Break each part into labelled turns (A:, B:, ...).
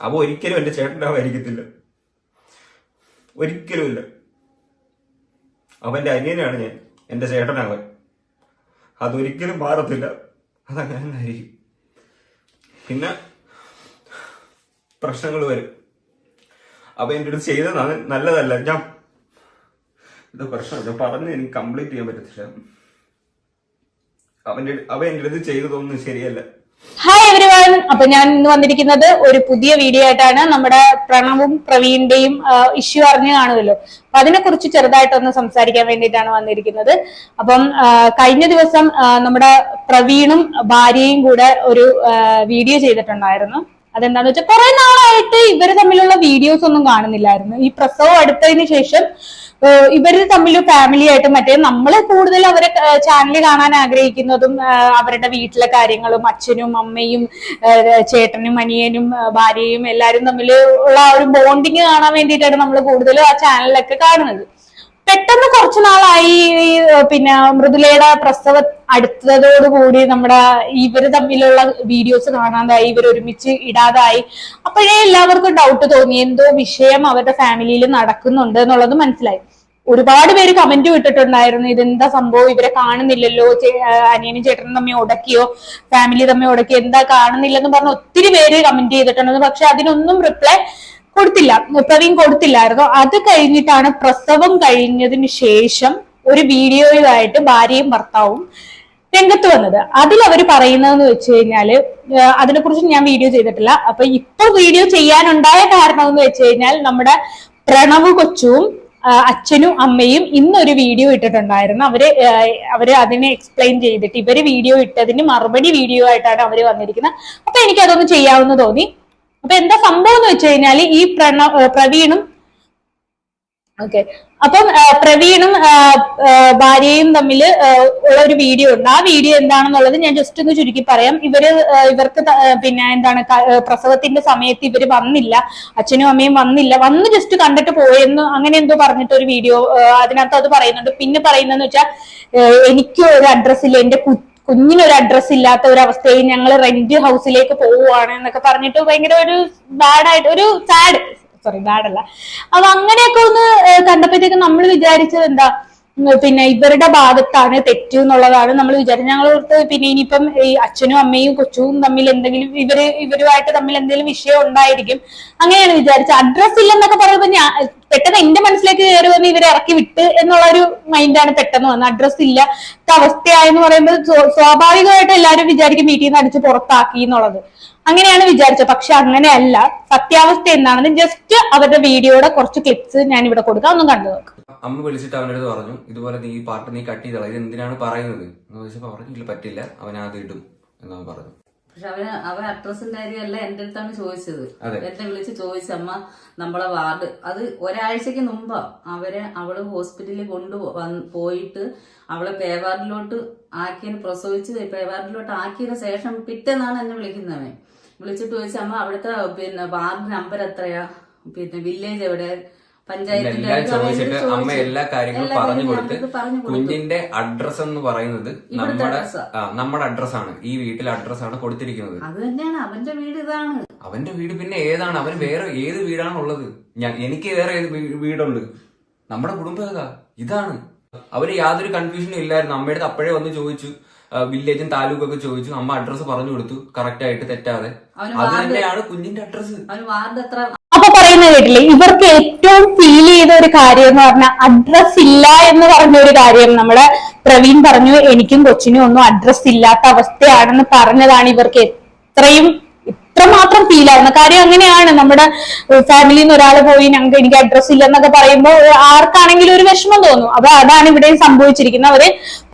A: അവ ഒരിക്കലും എന്റെ ചേട്ടനാവായിരിക്കത്തില്ല ഒരിക്കലുമില്ല അവന്റെ അനിയനാണ് ഞാൻ. എന്റെ ചേട്ടനാവൻ അതൊരിക്കലും മാറത്തില്ല. അതങ്ങനെ ആയിരിക്കും പിന്നെ പ്രശ്നങ്ങൾ വരും. അപ്പൊ എന്റെ അടുത്ത് ചെയ്ത നല്ലതല്ല. ഞാൻ ഇത് പ്രശ്നം. ഞാൻ പറഞ്ഞ് എനിക്ക് കംപ്ലീറ്റ് ചെയ്യാൻ പറ്റത്തില്ല. അവന്റെ അവ എന്റെ അടുത്ത് ചെയ്തതൊന്നും ശരിയല്ല.
B: ഹായ് എവരിവൺ അപ്പൊ ഞാൻ ഇന്ന് വന്നിരിക്കുന്നത് ഒരു പുതിയ വീഡിയോ ആയിട്ടാണ്. നമ്മുടെ പ്രണവും പ്രവീണിന്റെയും ഇഷ്യൂ അറിഞ്ഞു കാണുമല്ലോ. അപ്പൊ അതിനെ കുറിച്ച് ചെറുതായിട്ടൊന്ന് സംസാരിക്കാൻ വേണ്ടിയിട്ടാണ് വന്നിരിക്കുന്നത്. അപ്പം കഴിഞ്ഞ ദിവസം നമ്മുടെ പ്രവീണും ഭാര്യയും കൂടെ ഒരു വീഡിയോ ചെയ്തിട്ടുണ്ടായിരുന്നു. അതെന്താന്ന് വെച്ചാൽ കുറെ നാളായിട്ട് ഇവർ തമ്മിലുള്ള വീഡിയോസ് ഒന്നും കാണുന്നില്ലായിരുന്നു. ഈ പ്രസവം അടുത്തതിന് ശേഷം ഇവർ തമ്മിൽ ഫാമിലി ആയിട്ട് മറ്റേ നമ്മൾ കൂടുതൽ അവരെ ചാനൽ കാണാൻ ആഗ്രഹിക്കുന്നതും അവരുടെ വീട്ടിലെ കാര്യങ്ങളും അച്ഛനും അമ്മയും ചേട്ടനും അനിയനും ഭാര്യയും എല്ലാരും തമ്മിൽ ഉള്ള ഒരു ബോണ്ടിങ് കാണാൻ വേണ്ടിയിട്ടാണ് നമ്മൾ കൂടുതലും ആ ചാനലിലൊക്കെ കാണുന്നത്. പെട്ടെന്ന് കുറച്ചു നാളായി പിന്നെ മൃദുലയുടെ പ്രസവ അടുത്തതോടുകൂടി നമ്മുടെ ഇവർ തമ്മിലുള്ള വീഡിയോസ് കാണാതായി ഇവർ ഒരുമിച്ച് ഇടാതായി. അപ്പോഴേ എല്ലാവർക്കും ഡൗട്ട് തോന്നി എന്തോ വിഷയം അവരുടെ ഫാമിലിയിൽ നടക്കുന്നുണ്ട് എന്നുള്ളത് മനസ്സിലായി. ഒരുപാട് പേര് കമന്റ് വിട്ടിട്ടുണ്ടായിരുന്നു ഇതെന്താ സംഭവം? ഇവരെ കാണുന്നില്ലല്ലോ. അനിയനും ചേട്ടനും തമ്മിൽ ഉടക്കിയോ? ഫാമിലി തമ്മിൽ ഉടക്കി എന്താ കാണുന്നില്ലെന്ന് പറഞ്ഞ ഒത്തിരി പേര് കമന്റ് ചെയ്തിട്ടുണ്ട് പക്ഷെ അതിനൊന്നും റിപ്ലൈ കൊടുത്തില്ല. പ്രവീൺ കൊടുത്തില്ലായിരുന്നു. അത് കഴിഞ്ഞിട്ടാണ് പ്രസവം കഴിഞ്ഞതിന് ശേഷം ഒരു വീഡിയോയിലായിട്ട് ഭാര്യയും ഭർത്താവും രംഗത്ത് വന്നത്. അതിൽ അവർ പറയുന്നതെന്ന് വെച്ച് കഴിഞ്ഞാൽ അതിനെക്കുറിച്ച് ഞാൻ വീഡിയോ ചെയ്തിട്ടില്ല. അപ്പൊ ഇപ്പൊ വീഡിയോ ചെയ്യാനുണ്ടായ കാരണം എന്ന് വെച്ച് കഴിഞ്ഞാൽ നമ്മുടെ പ്രണവ് കൊച്ചുവും അച്ഛനും അമ്മയും ഇന്നൊരു വീഡിയോ ഇട്ടിട്ടുണ്ടായിരുന്നു. അവർ അവർ അതിനെ എക്സ്പ്ലെയിൻ ചെയ്തിട്ട് ഇവർ വീഡിയോ ഇട്ടതിന് മറുപടി വീഡിയോ ആയിട്ടാണ് അവർ വന്നിരിക്കുന്നത്. അപ്പൊ എനിക്ക് അതൊന്ന് ചെയ്യാവുന്ന തോന്നി. അപ്പൊ എന്താ സംഭവം എന്ന് വെച്ച് കഴിഞ്ഞാൽ ഈ പ്രണ പ്രവീണും ഓക്കെ അപ്പം പ്രവീണും ഭാര്യയും തമ്മിൽ ഉള്ള ഒരു വീഡിയോ ഉണ്ട്. ആ വീഡിയോ എന്താണെന്നുള്ളത് ഞാൻ ജസ്റ്റ് ഒന്ന് ചുരുക്കി പറയാം. ഇവർ ഇവർക്ക് പിന്നെ എന്താണ് പ്രസവത്തിന്റെ സമയത്ത് ഇവർ വന്നില്ല. അച്ഛനും അമ്മയും വന്നില്ല. വന്ന് ജസ്റ്റ് കണ്ടിട്ട് പോയെന്ന് അങ്ങനെ എന്തോ പറഞ്ഞിട്ട് ഒരു വീഡിയോ അതിനകത്ത് അത് പറയുന്നുണ്ട്. പിന്നെ പറയുന്നതെന്ന് വെച്ചാൽ എനിക്ക് ഒരു അഡ്രസ്സില്ല എന്റെ കുഞ്ഞിനൊരു അഡ്രസ്സ് ഇല്ലാത്ത ഒരു അവസ്ഥയിൽ ഞങ്ങൾ റെന്റ് ഹൗസിലേക്ക് പോവുകയാണ് എന്നൊക്കെ പറഞ്ഞിട്ട് ഭയങ്കര ഒരു ബാഡായിട്ട് ഒരു സാഡ് സോറി ബാഡല്ല അപ്പൊ അങ്ങനെയൊക്കെ ഒന്ന് കണ്ടപ്പോഴത്തേക്ക് നമ്മൾ വിചാരിച്ചത് എന്താ പിന്നെ ഇവരുടെ ഭാഗത്താണ് തെറ്റു എന്നുള്ളതാണ് നമ്മൾ വിചാരിച്ചത്. ഞങ്ങൾ പിന്നെ ഇനിയിപ്പം ഈ അച്ഛനും അമ്മയും കൊച്ചും തമ്മിൽ എന്തെങ്കിലും ഇവർ ഇവരുമായിട്ട് തമ്മിൽ എന്തെങ്കിലും വിഷയം ഉണ്ടായിരിക്കും അങ്ങനെയാണ് വിചാരിച്ചത്. അഡ്രസ് ഇല്ലെന്നൊക്കെ പറയുമ്പോൾ ഞാൻ പെട്ടെന്ന് എന്റെ മനസ്സിലേക്ക് കയറി വന്ന് ഇവരെ ഇറക്കി വിട്ട് എന്നുള്ള ഒരു മൈൻഡാണ് പെട്ടെന്ന് വന്നത്. അഡ്രസ് ഇല്ലാത്ത അവസ്ഥയായെന്ന് പറയുമ്പോൾ സ്വ- സ്വാഭാവികമായിട്ട് എല്ലാവരും വിചാരിക്കും വീട്ടിൽ നിന്ന് അടിച്ച് പുറത്താക്കി എന്നുള്ളത്. അങ്ങനെയാണ് വിചാരിച്ചത്. പക്ഷെ അങ്ങനെയല്ല. സത്യാവസ്ഥ എന്താണെന്ന് ജസ്റ്റ് അവരുടെ വീഡിയോയുടെ കുറച്ച് ക്ലിപ്സ് ഞാൻ ഇവിടെ കൊടുക്കാം. ഒന്നും കണ്ടു നോക്ക്.
A: അമ്മ വിളിച്ചിട്ട് അവനടുത്ത് പറഞ്ഞു ഇതുപോലെ നീ ഈ പാട്ട് നീ കട്ട് ചെയ്തള. ഇത് എന്തിനാണ് പറയുന്നത്? എന്ന് ചോദിച്ചപ്പോ പറഞ്ഞില്ല പറ്റില്ല. അവൻ അത് ഇടും എന്നവൻ പറഞ്ഞു
C: പക്ഷെ അവന് അവൻ അഡ്രസ്സിന്റെ കാര്യമല്ല എന്റെ അടുത്താണ് ചോദിച്ചത്. എന്നെ വിളിച്ച് ചോദിച്ചമ്മ നമ്മളെ വാർഡ് അത് ഒരാഴ്ചക്ക് മുമ്പാ അവരെ അവൾ ഹോസ്പിറ്റലിൽ കൊണ്ടു പോയിട്ട് അവളെ പേവാർഡിലോട്ട് ആക്കിയതിന് പ്രസവിച്ച് പേവാർഡിലോട്ട് ആക്കിയതിന് ശേഷം പിറ്റേന്നാണ് എന്നെ വിളിക്കുന്നവൻ. വിളിച്ചിട്ട് ചോദിച്ച അമ്മ അവിടുത്തെ പിന്നെ വാർഡ് നമ്പർ എത്രയാ? പിന്നെ വില്ലേജ് എവിടെ? പഞ്ചായത്തിന്റെ
A: എല്ലാം ചോദിച്ചിട്ട് അമ്മ എല്ലാ കാര്യങ്ങളും പറഞ്ഞു കൊടുത്ത്. കുഞ്ഞിന്റെ അഡ്രസ് എന്ന് പറയുന്നത്
C: നമ്മുടെ
A: നമ്മുടെ
C: അഡ്രസ് ആണ്
A: ഈ നമ്മുടെ അഡ്രസ്സാണ് ആണ്. വീട്ടിലെ അഡ്രസ്സാണ് കൊടുത്തിരിക്കുന്നത്.
C: അത് തന്നെയാണ്. അവന്റെ വീട് ഇതാണ്.
A: അവന്റെ വീട് പിന്നെ ഏതാണ്? അവന് വേറെ ഏത് വീടാണ് ഉള്ളത്? ഞാൻ എനിക്ക് വേറെ ഏത് വീടുണ്ട്? നമ്മുടെ കുടുംബം ഇതാണ്. അവർ യാതൊരു കൺഫ്യൂഷനും ഇല്ലായിരുന്നു. അമ്മയുടെ അപ്പോഴേ വന്ന് ചോദിച്ചു. വില്ലേജും താലൂക്കും ഒക്കെ ചോദിച്ചു. അമ്മ അഡ്രസ് പറഞ്ഞു കൊടുത്തു. കറക്റ്റ് ആയിട്ട് തെറ്റാതെ.
C: അവന്
A: അത് തന്നെയാണ് കുഞ്ഞിന്റെ അഡ്രസ്സ്
C: അവന് വാർഡ് എത്ര
B: അപ്പൊ പറയുന്ന കേട്ടില്ലേ? ഇവർക്ക് ഏറ്റവും ഫീൽ ചെയ്ത ഒരു കാര്യം എന്ന് പറഞ്ഞാൽ അഡ്രസ് ഇല്ല എന്ന് പറഞ്ഞ ഒരു കാര്യം. നമ്മുടെ പ്രവീൺ പറഞ്ഞു എനിക്കും കൊച്ചിനും ഒന്നും അഡ്രസ് ഇല്ലാത്ത അവസ്ഥയാണെന്ന് പറഞ്ഞതാണ് ഇവർക്ക് എത്രയും ഇത്രമാത്രം ഫീൽ ആയിരുന്നു. കാര്യം അങ്ങനെയാണ്. നമ്മുടെ ഫാമിലിയിൽ നിന്ന് ഒരാൾ പോയി ഞങ്ങൾക്ക് എനിക്ക് അഡ്രസ് ഇല്ലെന്നൊക്കെ പറയുമ്പോൾ ആർക്കാണെങ്കിലും ഒരു വിഷമം തോന്നും. അപ്പൊ അതാണ് ഇവിടെ സംഭവിച്ചിരിക്കുന്നത്. അവർ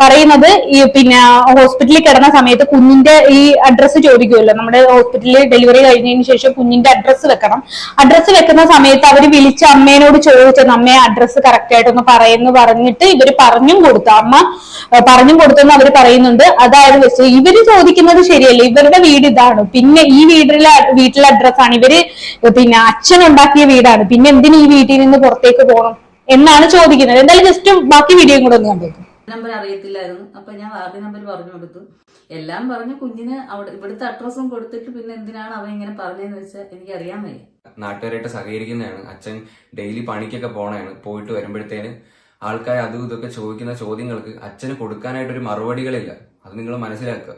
B: പറയുന്നത് ഈ പിന്നെ ഹോസ്പിറ്റലിൽ കിടന്ന സമയത്ത് കുഞ്ഞിന്റെ ഈ അഡ്രസ്സ് ചോദിക്കുമല്ലോ നമ്മുടെ ഹോസ്പിറ്റലിൽ ഡെലിവറി കഴിഞ്ഞതിന് ശേഷം കുഞ്ഞിന്റെ അഡ്രസ്സ് വെക്കണം. അഡ്രസ്സ് വെക്കുന്ന സമയത്ത് അവർ വിളിച്ച് അമ്മേനോട് ചോദിച്ചത് അമ്മയെ അഡ്രസ്സ് കറക്റ്റ് ആയിട്ടൊന്ന് പറയുന്നു പറഞ്ഞിട്ട് ഇവർ പറഞ്ഞും കൊടുത്തു. അമ്മ പറഞ്ഞും കൊടുത്തെന്ന് അവർ പറയുന്നുണ്ട്. അതായത് വെച്ച് ഇവർ ചോദിക്കുന്നത് ശരിയല്ല. ഇവരുടെ വീട് ഇതാണ്. പിന്നെ ഈ വീട്ടിലെ വീട്ടിലെ അഡ്രസ്സാണ് ഇവർ പിന്നെ അച്ഛൻ ഉണ്ടാക്കിയ വീടാണ്. പിന്നെ എന്തിനു ഈ വീട്ടിൽ നിന്ന് പുറത്തേക്ക് പോകണം എന്നാണ് ചോദിക്കുന്നത്. എന്തായാലും ജസ്റ്റ് ബാക്കി വീഡിയോ കൂടെ ഒന്ന് കണ്ടേക്കും
C: നമ്പർ അറിയത്തില്ലായിരുന്നു. അപ്പൊ ഞാൻ വാർഡ് നമ്പർ പറഞ്ഞു കൊടുത്തു. എല്ലാം പറഞ്ഞു കുഞ്ഞിന് അവിടെ ഇവിടുത്തെ അഡ്രസ്സും കൊടുത്തിട്ട് പിന്നെ എന്തിനാണ് അവൻ ഇങ്ങനെ പറഞ്ഞതെന്ന് വെച്ചാൽ എനിക്ക് അറിയാൻ വയ്യ.
A: നാട്ടുകാരായിട്ട് സഹകരിക്കുന്നതാണ്. അച്ഛൻ ഡെയിലി പണിക്കൊക്കെ പോണതാണ് പോയിട്ട് വരുമ്പോഴത്തേന് ആൾക്കാർ അതും ഇതൊക്കെ ചോദിക്കുന്ന ചോദ്യങ്ങൾക്ക് അച്ഛന് കൊടുക്കാനായിട്ടൊരു മറുപടികളില്ല. അത് നിങ്ങൾ മനസ്സിലാക്കുക.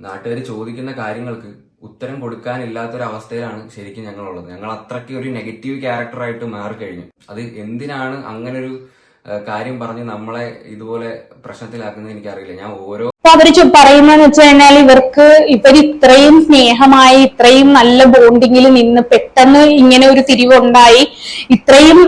A: നാട്ടുകാർ ചോദിക്കുന്ന കാര്യങ്ങൾക്ക് ഉത്തരം കൊടുക്കാനില്ലാത്തൊരവസ്ഥയിലാണ് ശരിക്കും ഞങ്ങളുള്ളത്. ഞങ്ങൾ അത്രയ്ക്ക് ഒരു നെഗറ്റീവ് ക്യാരക്ടറായിട്ട് മാറിക്കഴിഞ്ഞു. അത് എന്തിനാണ് അങ്ങനൊരു കാര്യം പറഞ്ഞ് നമ്മളെ ഇതുപോലെ പ്രശ്നത്തിലാക്കുന്നത് എനിക്കറിയില്ല. ഞാൻ ഓരോ
B: അവർ പറയുന്നതെന്ന് വെച്ച് കഴിഞ്ഞാൽ ഇവർക്ക് ഇവർ ഇത്രയും സ്നേഹമായി ഇത്രയും നല്ല ബോണ്ടിങ്ങിൽ നിന്ന് പെട്ടെന്ന് ഇങ്ങനെ ഒരു തിരിവുണ്ടായി. ഇത്രയും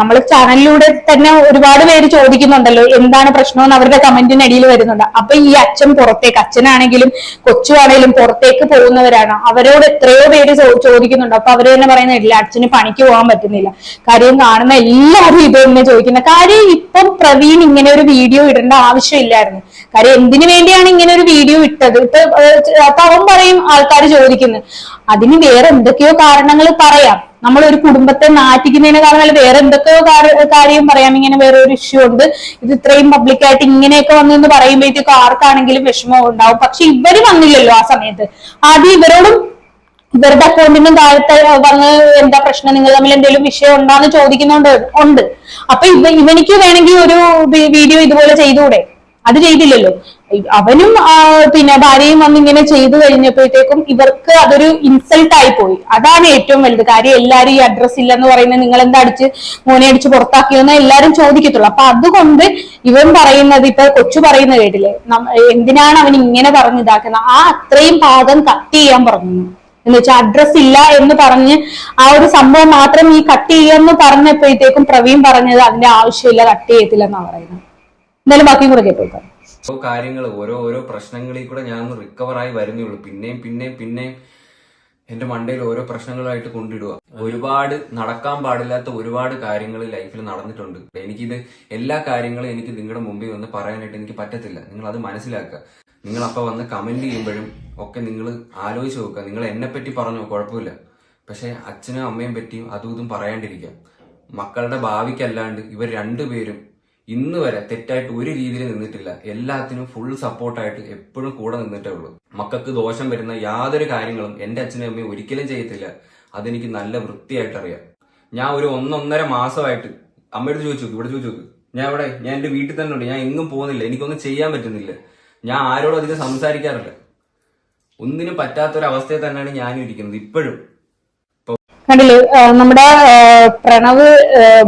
B: നമ്മൾ ചാനലിലൂടെ തന്നെ ഒരുപാട് പേര് ചോദിക്കുന്നുണ്ടല്ലോ എന്താണ് പ്രശ്നമെന്ന് അവരുടെ കമന്റിനടിയിൽ വരുന്നുണ്ട്. അപ്പൊ ഈ അച്ഛൻ പുറത്തേക്ക് അച്ഛനാണെങ്കിലും കൊച്ചുവാണെങ്കിലും പുറത്തേക്ക് പോകുന്നവരാണ്. അവരോട് എത്രയോ പേര് ചോദിക്കുന്നുണ്ട്. അപ്പൊ അവർ തന്നെ പറയുന്നില്ല അച്ഛന് പണിക്ക് പോകാൻ പറ്റുന്നില്ല. കാര്യം കാണുന്ന എല്ലാവരും ഇത് തന്നെ ചോദിക്കുന്നത് കാര്യം ഇപ്പം പ്രവീൺ ഇങ്ങനെ ഒരു വീഡിയോ ഇടേണ്ട ആവശ്യമില്ലായിരുന്നു. കാര്യം എന്തിനു വേണ്ടിയാണ് ഇങ്ങനെ ഒരു വീഡിയോ ഇട്ടത് ഇപ്പൊ അവൻ പറയും ആൾക്കാർ ചോദിക്കുന്നത് അതിന് വേറെ എന്തൊക്കെയോ കാരണങ്ങൾ പറയാം. നമ്മൾ ഒരു കുടുംബത്തെ നാറ്റിക്കുന്നതിനെ കാരണം വേറെ എന്തൊക്കെയോ കാര- കാര്യം പറയാം. ഇങ്ങനെ വേറെ ഒരു ഇഷ്യൂ ഉണ്ട്. ഇത് ഇത്രയും പബ്ലിക്കായിട്ട് ഇങ്ങനെയൊക്കെ വന്നു എന്ന് പറയുമ്പോഴത്തേക്കും ആർക്കാണെങ്കിലും വിഷമം ഉണ്ടാവും. പക്ഷെ ഇവർ വന്നില്ലല്ലോ ആ സമയത്ത്. ആദ്യം ഇവരോടും ഇവരുടെ അക്കൗണ്ടിനും താഴത്തെ വന്ന് എന്താ പ്രശ്നം? നിങ്ങൾ തമ്മിൽ എന്തെങ്കിലും വിഷയം ഉണ്ടാന്ന് ചോദിക്കുന്നുണ്ട് ഉണ്ട്. അപ്പൊ ഇവ ഇവനിക്ക് വേണമെങ്കിൽ ഒരു വീഡിയോ ഇതുപോലെ ചെയ്തുകൂടെ? അത് ചെയ്തില്ലല്ലോ. അവനും പിന്നെ ഭാര്യയും വന്ന് ഇങ്ങനെ ചെയ്തു കഴിഞ്ഞപ്പോഴത്തേക്കും ഇവർക്ക് അതൊരു ഇൻസൾട്ട് ആയി പോയി. അതാണ് ഏറ്റവും വലുത്. കാര്യം എല്ലാരും ഈ അഡ്രസ് ഇല്ലെന്ന് പറയുന്നത് നിങ്ങൾ എന്താ അടിച്ച് മോനെ അടിച്ച് പുറത്താക്കിയെന്ന് എല്ലാരും ചോദിക്കത്തുള്ളൂ. അപ്പൊ അതുകൊണ്ട് ഇവൻ പറയുന്നത് ഇപ്പൊ കൊച്ചു പറയുന്നത് കേട്ടില്ലേ? എന്തിനാണ് അവൻ ഇങ്ങനെ പറഞ്ഞ് ഇതാക്കുന്നത്? ആ അത്രയും പാദം കട്ട് ചെയ്യാൻ പറഞ്ഞു. എന്ന് വെച്ചാൽ അഡ്രസ് ഇല്ല എന്ന് പറഞ്ഞ് ആ ഒരു സംഭവം മാത്രം ഈ കട്ട് ചെയ്യാന്ന് പറഞ്ഞപ്പോഴത്തേക്കും പ്രവീൺ പറഞ്ഞത് അതിന്റെ ആവശ്യമില്ല കട്ട് ചെയ്യത്തില്ല എന്നാ പറയുന്നത്. എന്തായാലും ബാക്കിയും കൂടെ കേട്ടോക്കാം
A: കാര്യങ്ങൾ ഓരോ ഓരോ പ്രശ്നങ്ങളിൽ കൂടെ ഞാൻ ഒന്ന് റിക്കവർ ആയി വരുന്നേ ഉള്ളൂ. പിന്നെയും പിന്നെയും പിന്നെയും എന്റെ മണ്ടയിൽ ഓരോ പ്രശ്നങ്ങളായിട്ട് കൊണ്ടിടുക ഒരുപാട് നടക്കാൻ പാടില്ലാത്ത ഒരുപാട് കാര്യങ്ങൾ ലൈഫിൽ നടന്നിട്ടുണ്ട്. എനിക്കിത് എല്ലാ കാര്യങ്ങളും എനിക്ക് നിങ്ങളുടെ മുമ്പിൽ വന്ന് പറയാനായിട്ട് എനിക്ക് പറ്റത്തില്ല. നിങ്ങൾ അത് മനസ്സിലാക്കുക. നിങ്ങൾ അപ്പൊ വന്ന് കമന്റ് ചെയ്യുമ്പോഴും ഒക്കെ നിങ്ങൾ ആലോചിച്ച് നോക്കുക. നിങ്ങൾ എന്നെ പറ്റി പറഞ്ഞോ കുഴപ്പമില്ല. പക്ഷെ അച്ഛനും അമ്മയും പറ്റിയും അതും ഇതും പറയാണ്ടിരിക്കുക. മക്കളുടെ ഭാവിക്കല്ലാണ്ട് ഇവർ രണ്ടുപേരും ഇന്ന് വരെ തെറ്റായിട്ട് ഒരു രീതിയിൽ നിന്നിട്ടില്ല. എല്ലാത്തിനും ഫുൾ സപ്പോർട്ടായിട്ട് എപ്പോഴും കൂടെ നിന്നിട്ടേ ഉള്ളൂ. മക്കൾക്ക് ദോഷം വരുന്ന യാതൊരു കാര്യങ്ങളും എന്റെ അച്ഛനും അമ്മയും ഒരിക്കലും ചെയ്യത്തില്ല. അതെനിക്ക് നല്ല വൃത്തിയായിട്ട് അറിയാം ഞാൻ ഒരു ഒന്നൊന്നര മാസമായിട്ട് അമ്മയോട് ചോദിച്ചു ഇവിടെ ചോദിച്ചു. ഞാൻ ഇവിടെ ഞാൻ എന്റെ വീട്ടിൽ തന്നെ ഉണ്ട്. ഞാൻ എങ്ങും പോകുന്നില്ല. എനിക്കൊന്നും ചെയ്യാൻ പറ്റുന്നില്ല. ഞാൻ ആരോടും അധികം സംസാരിക്കാറില്ല. ഒന്നിനും പറ്റാത്തൊരവസ്ഥയിൽ തന്നെയാണ് ഞാനും ഇരിക്കുന്നത് ഇപ്പോഴും.
B: കണ്ടില്ലേ നമ്മുടെ പ്രണവ്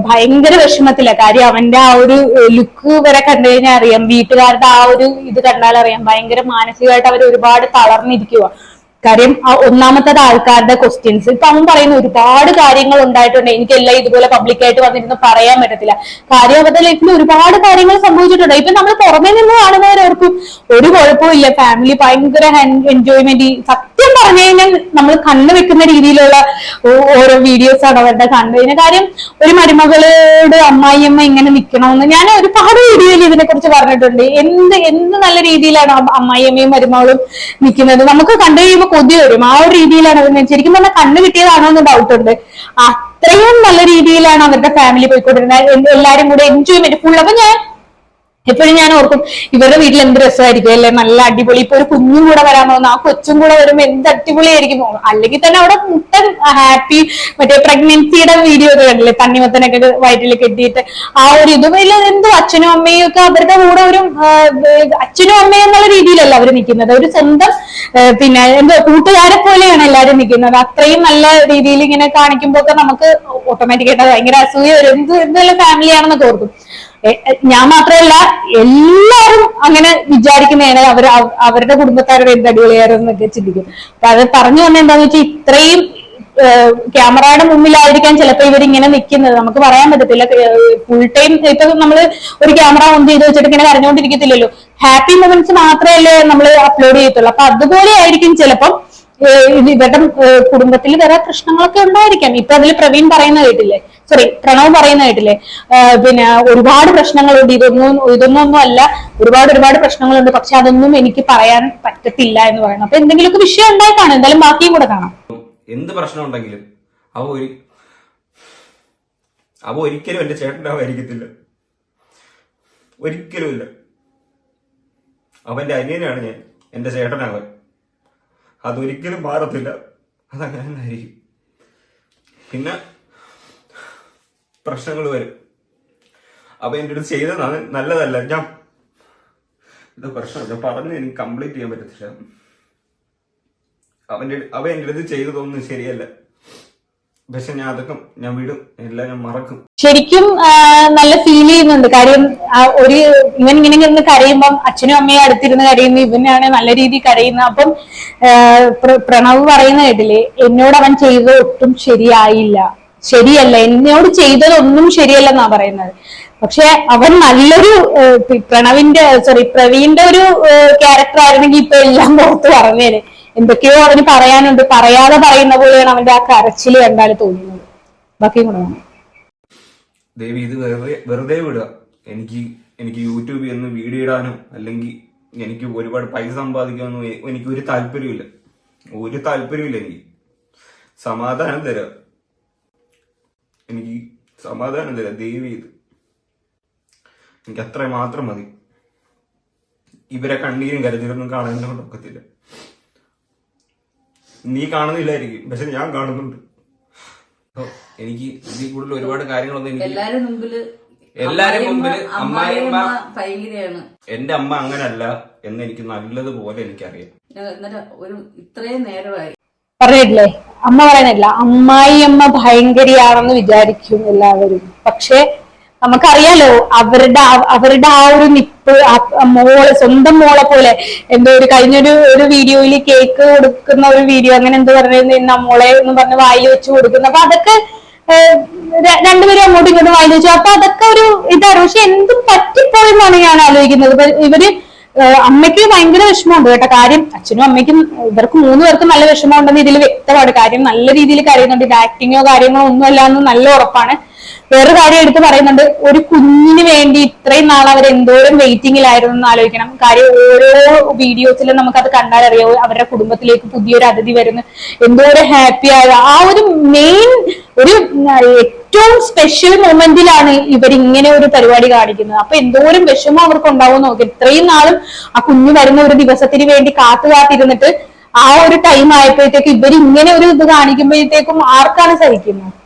B: ഭയങ്കര വിഷമത്തില്ല കാര്യം അവന്റെ ആ ഒരു ലുക്ക് വരെ കണ്ടു കഴിഞ്ഞാൽ അറിയാം. വീട്ടുകാരുടെ ആ ഒരു ഇത് കണ്ടാൽ അറിയാം ഭയങ്കര മാനസികമായിട്ട് അവർ ഒരുപാട് തളർന്നിരിക്കുക കാര്യം ഒന്നാമത്തത് ആൾക്കാരുടെ ക്വസ്റ്റ്യൻസ് ഇപ്പൊ അവൻ പറയുന്ന ഒരുപാട് കാര്യങ്ങൾ ഉണ്ടായിട്ടുണ്ട്. എനിക്കെല്ലാം ഇതുപോലെ പബ്ലിക്കായിട്ട് വന്നിരുന്ന് പറയാൻ പറ്റത്തില്ല. കാര്യം അവരുടെ ലൈഫിൽ ഒരുപാട് കാര്യങ്ങൾ സംഭവിച്ചിട്ടുണ്ട്. ഇപ്പൊ നമ്മൾ പുറമേ നിന്ന് കാണുന്നവരോർക്കും ഒരു കുഴപ്പമില്ല ഫാമിലി ഭയങ്കര എൻജോയ്മെന്റ് സത്യം പറഞ്ഞു കഴിഞ്ഞാൽ നമ്മൾ കണ്ണു വെക്കുന്ന രീതിയിലുള്ള ഓരോ വീഡിയോസ് ആണ് അവരുടെ കണ്ടു കഴിഞ്ഞാൽ കാര്യം ഒരു മരുമകളോട് അമ്മായിയമ്മ ഇങ്ങനെ നിൽക്കണമെന്ന് ഞാൻ ഒരുപാട് വീഡിയോയിൽ ഇതിനെ കുറിച്ച് പറഞ്ഞിട്ടുണ്ട്. എന്ത് എന്ത് നല്ല രീതിയിലാണ് അമ്മ- അമ്മായിയമ്മയും മരുമകളും നിൽക്കുന്നത് നമുക്ക് കണ്ടു കഴിയുമ്പോൾ കൊതി വരും. ആ ഒരു രീതിയിലാണ് അവർ ശരിക്കും പറഞ്ഞാൽ കണ്ണ് കിട്ടിയതാണോ എന്ന് ഡൗട്ട് ഉണ്ട്. അത്രയും നല്ല രീതിയിലാണ് അവരുടെ ഫാമിലി പോയിക്കൊണ്ടിരുന്നത്. എല്ലാരും കൂടെ എൻജോയ്മെന്റ് ഫുൾ അപ്പൊ ഞാൻ എപ്പോഴും ഞാൻ ഓർക്കും ഇവരുടെ വീട്ടിൽ എന്ത് രസമായിരിക്കും അല്ലെ? നല്ല അടിപൊളി. ഇപ്പൊ ഒരു കുഞ്ഞും കൂടെ വരാൻ പോകുന്നു ആ കൊച്ചും കൂടെ വരുമ്പോ എന്ത് അടിപൊളിയായിരിക്കും. അല്ലെങ്കിൽ തന്നെ അവിടെ മുട്ടൻ ഹാപ്പി മറ്റേ പ്രഗ്നൻസിയുടെ വീഡിയോ ഒക്കെ കണ്ടില്ലേ? തണ്ണിമത്തനൊക്കെ വയറ്റിൽ കെട്ടിയിട്ട്. ആ ഒരു ഇത് വലിയ എന്തോ അച്ഛനും അമ്മയും ഒക്കെ അവരുടെ കൂടെ ഒരു അച്ഛനും അമ്മയും എന്നുള്ള രീതിയിലല്ല അവർ നിൽക്കുന്നത് ഒരു സ്വന്തം പിന്നെ എന്തോ കൂട്ടുകാരെ പോലെയാണ് എല്ലാവരും നിൽക്കുന്നത് അത്രയും നല്ല രീതിയിൽ ഇങ്ങനെ കാണിക്കുമ്പോ ഒക്കെ നമുക്ക് ഓട്ടോമാറ്റിക്കായിട്ട് ഭയങ്കര അസൂയ വരും. എന്ത് എന്തെല്ലാം ഫാമിലി ആണെന്നൊക്കെ ഓർക്കും. ഞാൻ മാത്രമല്ല എല്ലാവരും അങ്ങനെ വിചാരിക്കുന്നതാണ് അവർ അവരുടെ കുടുംബക്കാരുടെ എന്ത് അടിപൊളിയായിരുന്നൊക്കെ ചിന്തിക്കും. അപ്പൊ അത് പറഞ്ഞു വന്ന എന്താന്ന് വെച്ചാൽ ഇത്രയും ക്യാമറയുടെ മുമ്പിലായിരിക്കാൻ ചിലപ്പോ ഇവരിങ്ങനെ നിൽക്കുന്നത് നമുക്ക് പറയാൻ പറ്റത്തില്ല. ഫുൾ ടൈം ഇപ്പൊ നമ്മൾ ഒരു ക്യാമറ ഓൺ ചെയ്ത് വെച്ചിട്ട് ഇങ്ങനെ കരഞ്ഞുകൊണ്ടിരിക്കത്തില്ലല്ലോ ഹാപ്പി മൊമെന്റ്സ് മാത്രമല്ലേ നമ്മൾ അപ്ലോഡ് ചെയ്യത്തുള്ളൂ. അപ്പൊ അതുപോലെ ആയിരിക്കും ചിലപ്പം ഇവരുടെ കുടുംബത്തിൽ വേറെ പ്രശ്നങ്ങളൊക്കെ ഉണ്ടായിരിക്കാം. ഇപ്പൊ അതിൽ പ്രവീൺ പറയുന്ന കേട്ടില്ലേ? സോറി പ്രണവ് പറയുന്ന കേട്ടില്ലേ? പിന്നെ ഒരുപാട് പ്രശ്നങ്ങളുണ്ട്. ഇതൊന്നും ഇതൊന്നും ഒന്നും അല്ല ഒരുപാട് ഒരുപാട് പ്രശ്നങ്ങളുണ്ട്. പക്ഷെ അതൊന്നും എനിക്ക് പറയാൻ പറ്റത്തില്ല എന്ന് പറയുന്നു. അപ്പൊ എന്തെങ്കിലുമൊക്കെ വിഷയം ഉണ്ടായി കാണും എന്തായാലും ബാക്കിയും കൂടെ കാണാം.
A: എന്ത് പ്രശ്നം ഉണ്ടെങ്കിലും അവ ഒരു അവ ഒരിക്കലും എന്റെ ചേട്ടനാവായിരിക്കത്തില്ല ഒരിക്കലുമില്ല അവന്റെ അനിയനാണ് ഞാൻ. എന്റെ ചേട്ടനാവൻ. അതൊരിക്കലും മാറത്തില്ല. അതങ്ങനെ ആയിരിക്കും പിന്നെ പ്രശ്നങ്ങൾ വരും. അപ്പൊ എന്റെ അടുത്ത് ചെയ്തത് നല്ലതല്ല. ഞാൻ ഇത് പ്രശ്നം. ഞാൻ പറഞ്ഞ് എനിക്ക് കംപ്ലീറ്റ് ചെയ്യാൻ പറ്റത്തില്ല. അവന്റെ അവ എന്റെ അടുത്ത് ചെയ്തതൊന്നും ശരിയല്ല. പക്ഷെ ഞാൻ അതൊക്കെ ഞാൻ വിടും. എല്ലാം ഞാൻ മറക്കും.
B: ശരിക്കും നല്ല ഫീൽ ചെയ്യുന്നുണ്ട്. കാര്യം ഒരു ഇവൻ ഇങ്ങനെ ഇരുന്ന് കരയുമ്പം അച്ഛനും അമ്മയും അടുത്തിരുന്ന് കരയുന്നു. ഇവനാണ് നല്ല രീതിയിൽ കരയുന്നത്. അപ്പം പ്രണവ് പറയുന്ന കേട്ടില്ലേ? എന്നോട് അവൻ ചെയ്തത് ഒട്ടും ശരിയായില്ല. ശരിയല്ല. എന്നോട് ചെയ്തതൊന്നും ശരിയല്ല ശരിയല്ലെന്നാ പറയുന്നത്. പക്ഷെ അവൻ നല്ലൊരു പ്രണവിന്റെ സോറി പ്രവീന്റെ ഒരു ക്യാരക്ടർ ആയിരുന്നെങ്കിൽ ഇപ്പൊ എല്ലാം പുറത്ത് പറഞ്ഞേനെ. എന്തൊക്കെയോ അവന് പറയാനുണ്ട്. പറയാതെ പറയുന്ന പോലെയാണ് അവന്റെ ആ കരച്ചിൽ കണ്ടാൽ തോന്നുന്നത് ബാക്കി കൂടെ
A: ദേവി ഇത് വെറുതെ വെറുതെ വിടുക. എനിക്ക് എനിക്ക് യൂട്യൂബിൽ ഒന്ന് വീഡിയോ ഇടാനോ അല്ലെങ്കിൽ എനിക്ക് ഒരുപാട് പൈസ സമ്പാദിക്കാനോ എനിക്ക് ഒരു താല്പര്യമില്ല ഒരു താല്പര്യമില്ല എനിക്ക്. സമാധാനം തരാ. എനിക്ക് സമാധാനം തരാം ദൈവം ഇത് എനിക്ക് അത്ര മാത്രം മതി. ഇവരെ കണ്ണീരും കരഞ്ഞിരൊന്നും കാണാൻ കൊണ്ട് ഒക്കത്തില്ല. നീ കാണുന്നില്ലായിരിക്കും പക്ഷെ ഞാൻ കാണുന്നുണ്ട്. എനിക്ക് ഇതിൽ കൂടുതൽ ഒരുപാട് കാര്യങ്ങളൊന്നും എനിക്ക്
C: എല്ലാരും മുമ്പിൽ
A: എല്ലാരും മുമ്പിൽ
C: അമ്മായിയമ്മ ഭയങ്കരയാണ്
A: എന്റെ അമ്മ അങ്ങനല്ല എന്ന് എനിക്ക് നല്ലതുപോലെ എനിക്കറിയാം.
C: എന്നിട്ട് ഒരു ഇത്രയും നേരമായി.
B: പറഞ്ഞിട്ടില്ലേ അമ്മ പറയുന്നില്ല അമ്മായി അമ്മ ഭയങ്കരിയാണെന്ന് വിചാരിക്കും എല്ലാവരും. പക്ഷെ നമുക്കറിയാലോ അവരുടെ അവരുടെ ആ ഒരു നിപ്പ് മോൾ സ്വന്തം മോളെ പോലെ എന്തോ ഒരു കഴിഞ്ഞൊരു ഒരു വീഡിയോയിൽ കേക്ക് കൊടുക്കുന്ന ഒരു വീഡിയോ അങ്ങനെ എന്തോ പറഞ്ഞു മോളെ എന്ന് പറഞ്ഞ് വായിൽ വെച്ച് കൊടുക്കുന്ന. അപ്പൊ അതൊക്കെ രണ്ടുപേരും അങ്ങോട്ടും ഇങ്ങോട്ടും വായിൽ വെച്ചു. അപ്പൊ അതൊക്കെ ഒരു ഇതാണ് പക്ഷെ എന്തും പറ്റിപ്പോയെന്നാണ് ഞാൻ ആലോചിക്കുന്നത്. ഇവർ അമ്മയ്ക്ക് ഭയങ്കര വിഷമമുണ്ട് കേട്ടോ. കാര്യം അച്ഛനും അമ്മയ്ക്കും ഇവർക്ക് മൂന്ന് പേർക്കും നല്ല വിഷമമുണ്ടെന്ന് ഇതിൽ വ്യക്തമാണ്. കാര്യം നല്ല രീതിയിൽ കരയുന്നുണ്ട്. ഇത് ആക്ടിങ്ങോ കാര്യങ്ങളോ ഒന്നും അല്ലാന്ന് നല്ല ഉറപ്പാണ്. വേറൊരു കാര്യം എടുത്ത് പറയുന്നുണ്ട് ഒരു കുഞ്ഞിന് വേണ്ടി ഇത്രയും നാൾ അവർ എന്തോരം വെയിറ്റിംഗിലായിരുന്നു എന്ന് ആലോചിക്കണം. കാര്യം ഓരോ വീഡിയോസിലും നമുക്കത് കണ്ടാൽ അറിയാം അവരുടെ കുടുംബത്തിലേക്ക് പുതിയൊരു അതിഥി വരുന്നു. എന്തോരം ഹാപ്പി ആയത് ആ ഒരു മെയിൻ ഒരു ഏറ്റവും സ്പെഷ്യൽ മൊമെന്റിലാണ് ഇവരിങ്ങനെ ഒരു പരിപാടി കാണിക്കുന്നത്. അപ്പൊ എന്തോരം വിഷമം അവർക്ക് ഉണ്ടാവും നോക്കി. ഇത്രയും നാളും ആ കുഞ്ഞു വരുന്ന ഒരു ദിവസത്തിന് വേണ്ടി കാത്തു കാത്തിരുന്നിട്ട് ആ ഒരു ടൈം ആയപ്പോഴത്തേക്ക് ഇവർ ഇങ്ങനെ ഒരു ഇത് കാണിക്കുമ്പോഴത്തേക്കും ആർക്കാണ് സഹിക്കുന്നത്?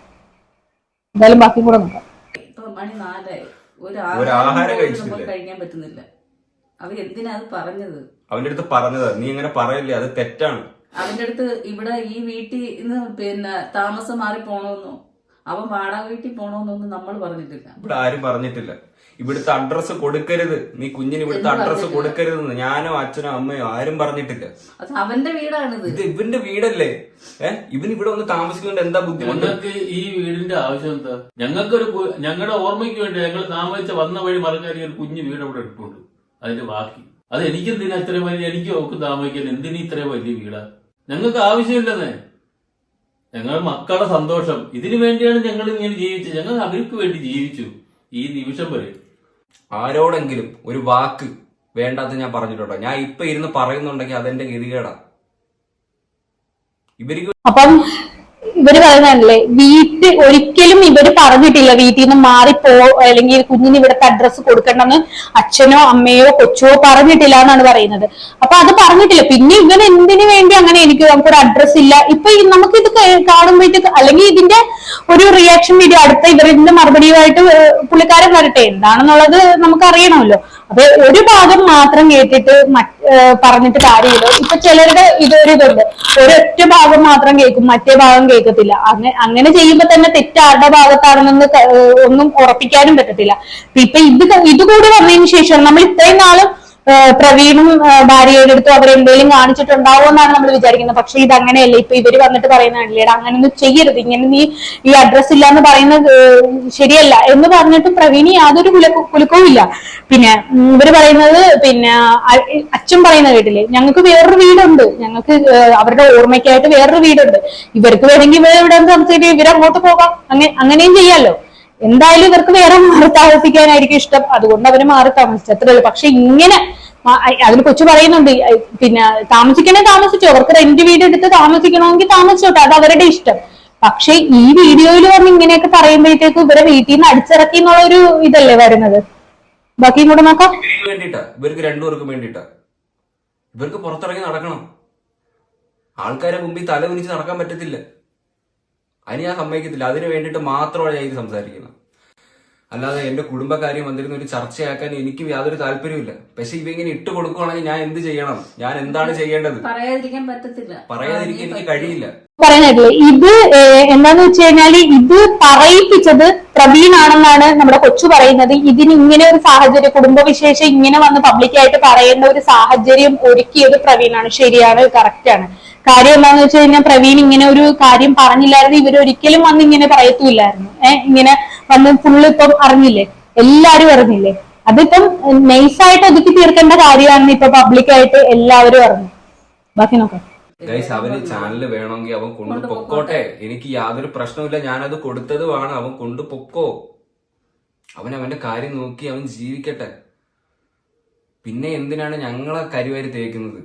B: എന്തായാലും ബാക്കി കൂടെ നോക്കാം.
C: ഇപ്പൊ മണി നാലായി. ഒരു
A: ഒരു
C: ആഹാരം
A: ആഹാരം കഴിച്ചിട്ടില്ല.
C: നമുക്ക് കഴിക്കാൻ പറ്റുന്നില്ല. അവരെന്തിനാ അത് പറഞ്ഞത്?
A: അവന്റെ അടുത്ത് പറഞ്ഞത്. നീ ഇങ്ങനെ പറയല്ലേ? അത് തെറ്റാണ്.
C: അവന്റെ അടുത്ത് ഇവിടെ ഈ വീട്ടിൽ നിന്ന് പിന്നെ താമസം മാറി പോണോന്നോ അവൻ വാടക വീട്ടിൽ പോണോന്നൊന്നും നമ്മൾ പറഞ്ഞിട്ടില്ല.
A: ഇവിടെ ആരും പറഞ്ഞിട്ടില്ല. ഇവിടുത്തെ അഡ്രസ്സ് കൊടുക്കരുത്. നീ കുഞ്ഞിന് ഇവിടുത്തെ
C: അഡ്രസ്
A: അഡ്രസ്സ്. കൊടുക്കരുതെന്ന് ഞാനോ അച്ഛനോ അമ്മയോ ആരും പറഞ്ഞിട്ടില്ല.
C: അത് അവന്റെ വീടാണിത്.
A: ഇത് ഇവന്റെ വീടല്ലേ? ഏഹ് ഇവൻ ഇവിടെ ഒന്ന് താമസിക്കുന്നുണ്ട് എന്താ ബുദ്ധിമുട്ട്?
D: ഞങ്ങൾക്ക് ഈ വീടിന്റെ ആവശ്യം എന്താ? ഞങ്ങൾക്കൊരു കു- ഞങ്ങളുടെ ഓർമ്മയ്ക്ക് വേണ്ടി ഞങ്ങൾ താമസിച്ച വന്ന വഴി മറക്കാൻ ഒരു കുഞ്ഞു വീട് അവിടെ എടുപ്പുണ്ട്. അതിന്റെ ബാക്കി. അത് എനിക്കെന്തിനാ ഇത്രയും വലിയ എനിക്ക് ഒക്കെ താമസിക്കാൻ എന്തിനീ ഇത്രയും വലിയ വീടാ? ഞങ്ങൾക്ക് ആവശ്യമില്ലെന്നേ. ഞങ്ങൾ മക്കളുടെ സന്തോഷം. ഇതിനു വേണ്ടിയാണ് ഞങ്ങൾ ഇങ്ങനെ ജീവിച്ചത്. ഞങ്ങൾ അവർക്ക് വേണ്ടി ജീവിച്ചു. ഈ നിമിഷം വരെ.
A: ആരോടെങ്കിലും ഒരു വാക്ക് വേണ്ടാത്ത ഞാൻ പറഞ്ഞിട്ടുണ്ടോ? ഞാൻ ഇപ്പൊ ഇരുന്ന് പറയുന്നുണ്ടെങ്കിൽ അതെന്റെ ഗതികേടാ. ഇവർക്ക്
B: അപ്പം ഇവർ പറയുന്നതല്ലേ വീട്ടിൽ ഒരിക്കലും ഇവർ പറഞ്ഞിട്ടില്ല വീട്ടിൽ നിന്ന് മാറിപ്പോ അല്ലെങ്കിൽ കുഞ്ഞിന് ഇവിടുത്തെ അഡ്രസ്സ് കൊടുക്കണമെന്ന് അച്ഛനോ അമ്മയോ കൊച്ചോ പറഞ്ഞിട്ടില്ല എന്നാണ് പറയുന്നത്. അപ്പൊ അത് പറഞ്ഞിട്ടില്ല. പിന്നെ ഇവൻ എന്തിനു വേണ്ടി അങ്ങനെ എനിക്ക് നമുക്കൊരു അഡ്രസ് ഇല്ല? ഇപ്പൊ നമുക്ക് ഇത് കാണുമ്പോഴത്തേക്ക് അല്ലെങ്കിൽ ഇതിന്റെ ഒരു റിയാക്ഷൻ വീഡിയോ അടുത്ത ഇവരിന്റെ മറുപടിയുമായിട്ട് പുള്ളിക്കാരൻ വരട്ടെ? എന്താണെന്നുള്ളത് നമുക്ക് അറിയണമല്ലോ അപ്പൊ ഒരു ഭാഗം മാത്രം കേട്ടിട്ട് പറഞ്ഞിട്ട് കാര്യമില്ല. ഇപ്പൊ ചിലരുടെ ഇതൊരു ഇതുണ്ട്. ഒരൊറ്റ ഭാഗം മാത്രം കേൾക്കും മറ്റേ ഭാഗം കേൾക്കത്തില്ല. അങ്ങനെ അങ്ങനെ ചെയ്യുമ്പോ തന്നെ തെറ്റ് ആരുടെ ഭാഗത്താണെന്ന് ഒന്നും ഉറപ്പിക്കാനും പറ്റത്തില്ല. ഇപ്പൊ ഇത് ഇതുകൂടി ഇത് കൂടി വന്നതിന് ശേഷം നമ്മൾ ഇത്രയും നാളും പ്രവീണും ഭാര്യയുടെ അടുത്തും അവരെന്തെങ്കിലും കാണിച്ചിട്ടുണ്ടാവോ എന്നാണ് നമ്മൾ വിചാരിക്കുന്നത്. പക്ഷെ ഇത് അങ്ങനെയല്ല ഇപ്പൊ ഇവർ വന്നിട്ട് പറയുന്നതാണല്ലേ അങ്ങനൊന്നും ചെയ്യരുത്. ഇങ്ങനെ നീ ഈ അഡ്രസ് ഇല്ല എന്ന് പറയുന്നത് ശരിയല്ല എന്ന് പറഞ്ഞിട്ട് പ്രവീണി യാതൊരു കുലക്കവും ഇല്ല. പിന്നെ ഇവർ പറയുന്നത് പിന്നെ അച്ഛൻ പറയുന്ന കേട്ടില്ലേ ഞങ്ങൾക്ക് വേറൊരു വീടുണ്ട്. ഞങ്ങൾക്ക് അവരുടെ ഓർമ്മയ്ക്കായിട്ട് വേറൊരു വീടുണ്ട്. ഇവർക്ക് വേണമെങ്കിൽ ഇവർ ഇവിടെ സംസാരിക്കും ഇവരങ്ങോട്ട് പോകാം. അങ്ങനെ അങ്ങനെയും ചെയ്യാലോ? എന്തായാലും ഇവർക്ക് വേറെ മാറി താമസിക്കാനായിരിക്കും ഇഷ്ടം. അതുകൊണ്ട് അവർ മാറി താമസിച്ചു. അത്രേ ഉള്ളൂ. പക്ഷെ ഇങ്ങനെ അതിന് കൊച്ചു പറയുന്നുണ്ട് പിന്നെ താമസിക്കണേ താമസിച്ചോ അവർക്ക് റെന്റ് വീട് എടുത്ത് താമസിക്കണമെങ്കിൽ താമസിച്ചോട്ടെ അത് അവരുടെ ഇഷ്ടം. പക്ഷെ ഈ വീഡിയോയിൽ വന്ന് ഇങ്ങനെയൊക്കെ പറയുമ്പോഴത്തേക്ക് ഇവരെ വീട്ടിൽ നിന്ന് അടിച്ചിറക്കി എന്നുള്ള ഒരു ഇതല്ലേ വരുന്നത്? ബാക്കി കൂടെ നോക്കാം.
A: ഇവർക്ക് രണ്ടുപേർക്കും വേണ്ടിട്ടാ ഇവർക്ക് പുറത്തിറങ്ങി നടക്കണം. ആൾക്കാരെ മുമ്പിൽ തല കുനിച്ച് നടക്കാൻ പറ്റത്തില്ല. അതിന് ഞാൻ സമ്മതിക്കത്തില്ല. അതിന് വേണ്ടിയിട്ട് മാത്രമാണ് ഞാൻ ഇത് സംസാരിക്കുന്നത്. അല്ലാതെ എന്റെ കുടുംബകാര്യം വന്നിരുന്ന ഒരു ചർച്ചയാക്കാൻ എനിക്ക് യാതൊരു താല്പര്യമില്ല പക്ഷെ ഇവ ഇങ്ങനെ ഇട്ട് കൊടുക്കുവാണെങ്കിൽ ഞാൻ എന്ത് ചെയ്യണം? ഞാൻ എന്താണ് ചെയ്യേണ്ടത്?
C: പറയാതിരിക്കാൻ പറ്റത്തില്ല.
A: പറയാതിരിക്കാൻ എനിക്ക് കഴിയില്ല.
B: പറയാനായിട്ടില്ല? ഇത് എന്താന്ന് വെച്ച് കഴിഞ്ഞാൽ ഇത് പറയിപ്പിച്ചത് പ്രവീണാണെന്നാണ് നമ്മുടെ കൊച്ചു പറയുന്നത്. ഇതിന് ഇങ്ങനെ ഒരു സാഹചര്യം കുടുംബവിശേഷം ഇങ്ങനെ വന്ന് പബ്ലിക്കായിട്ട് പറയേണ്ട ഒരു സാഹചര്യം ഒരുക്കിയത് പ്രവീണാണ്. ശരിയാണ് കറക്റ്റ് ആണ് കാര്യം എന്താന്ന് വെച്ച് കഴിഞ്ഞാൽ പ്രവീൺ ഇങ്ങനെ ഒരു കാര്യം പറഞ്ഞില്ലായിരുന്നു. ഇവർ ഒരിക്കലും വന്ന് ഇങ്ങനെ പറയത്തുമില്ലായിരുന്നു ഏഹ് ഇങ്ങനെ വന്ന് ഫുള്ള് ഇപ്പം അറിഞ്ഞില്ലേ? എല്ലാരും അറിഞ്ഞില്ലേ? അതിപ്പം നൈസായിട്ട് ഒതുക്കി തീർക്കേണ്ട കാര്യമാണെന്ന് ഇപ്പൊ പബ്ലിക്കായിട്ട് എല്ലാവരും അറിഞ്ഞു. ബാക്കി നോക്കാം.
A: ഗൈസ് അവന് ചാനൽ വേണമെങ്കിൽ അവൻ കൊണ്ട് പൊക്കോട്ടെ. എനിക്ക് യാതൊരു പ്രശ്നവുമില്ല. ഞാനത് കൊടുത്തതുമാണ്. അവൻ കൊണ്ട് പൊക്കോ. അവൻ അവന്റെ കാര്യം നോക്കി അവൻ ജീവിക്കട്ടെ. പിന്നെ എന്തിനാണ് ഞങ്ങളെ കരിവാരി തേക്കുന്നത്?